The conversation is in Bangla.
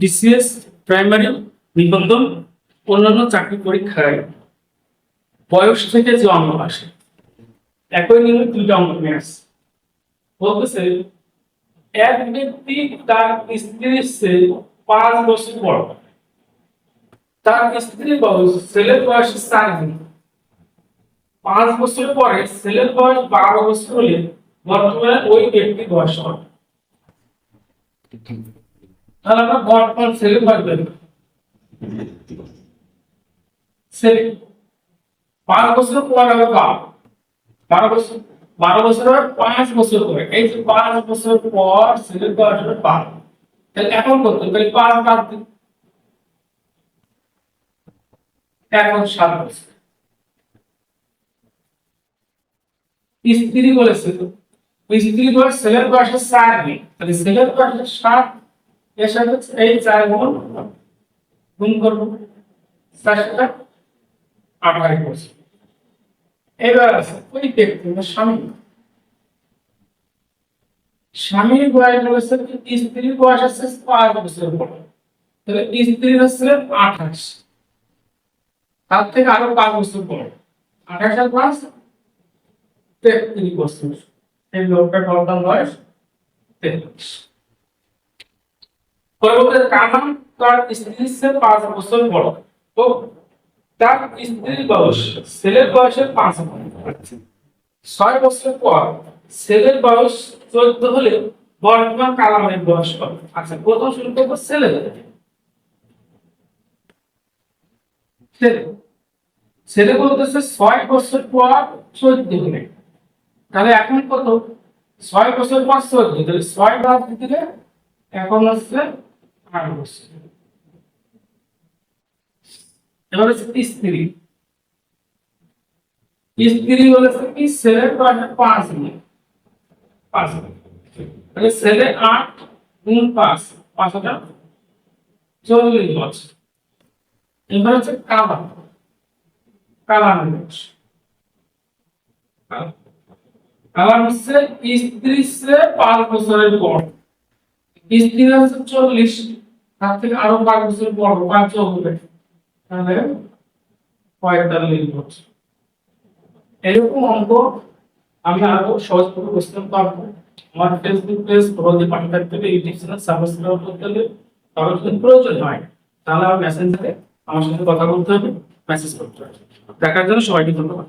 বিসিএস প্রাইমারি নিবন্ধন অন্যান্য চাকরি পরীক্ষায়। বয়স থেকে যে অঙ্ক আসে, একই নিয়মে দুইটা অঙ্ক আসছে বলতেছে, এক ব্যক্তি তার স্ত্রীর পাঁচ বছর বড়। তার স্ত্রীর বয়স, ছেলের বয়স চার দিন। পাঁচ বছর পরে ছেলের বয়স বারো বছর হলে বর্তমানে ওই ব্যক্তির বয়স হবে তাহলে আমরা বর্তমান ছেলে বয়স বের করি। পাঁচ বছর পর হবে বারো বারো বছর বারো বছর পর পাঁচ বছর পরে। এই যে পাঁচ বছর পর বয়স হবে বারো তাহলে এখন কত? তাহলে পাঁচ বাদ দিন এখন সাত বছর। স্ত্রী বলেছে স্ত্রী বয়স ছেলের বয়স চার নেই। তাহলে ছেলের বয়স সাত এর এই চার গুণ গুণ করব চার সাথে আঠারো বছর এবার আছে ওই ব্যক্তি স্বামী স্বামীর বয়স কি স্ত্রীর বয়স আছে পাঁচ বছর বড় তাহলে স্ত্রীর হচ্ছে আঠাশ তার থেকে আরও পাঁচ বছর বড় আঠাশ আর পাঁচ তেত্রিশ বছর এই লোকটার টোটাল বয়স তেত্রিশ পরবর্তী কানাম তার স্ত্রীর চেয়ে পাঁচ বছর বড়। তো তার স্ত্রীর বয়স, ছেলের বয়সের পাঁচ ছয় বছর পর ছেলের বয়স চোদ্দ হলে বর্তমান কালামের বয়স কত? আচ্ছা প্রথম শুরু করব? ছেলে ছেলে। ছেলে বলতেছে ছয় বছর পর চোদ্দ হলে। তাহলে এখন কত? ছয় বছর পর চোদ্দ। তাহলে ছয় বাদ দিলে এখন হচ্ছে আট বছর এবার স্ত্রী স্ত্রী বলেছে কি? বয়স পাঁচ মিনিট পাঁচ তাহলে ছেলে আট গুণ পাঁচ পাঁচ হাজার চল্লিশ বছর। এবার হচ্ছে কালা। কালা কালাম হচ্ছে। স্ত্রী সে পাঁচ বছরের বড় স্ত্রী হচ্ছে চল্লিশ, তার থেকে আরও পাঁচ বছর বড় পাঁচ হবে তাহলে পঁয়তাল্লিশ বছর। এরকম অঙ্ক আমি আরও সহজ করে বুঝতে পারব। আমার ফেসবুক পেজ প্রবন্ধে পাঠিয়ে থাকতে হবে ইউটিউব চ্যানেল সাবস্ক্রাইব করতে হবে কারও যদি প্রয়োজন হয়। তাহলে আমার মেসেঞ্জারে আমার সাথে কথা বলতে হবে মেসেজ করতে হবে। দেখার জন্য সবাইকে ধন্যবাদ।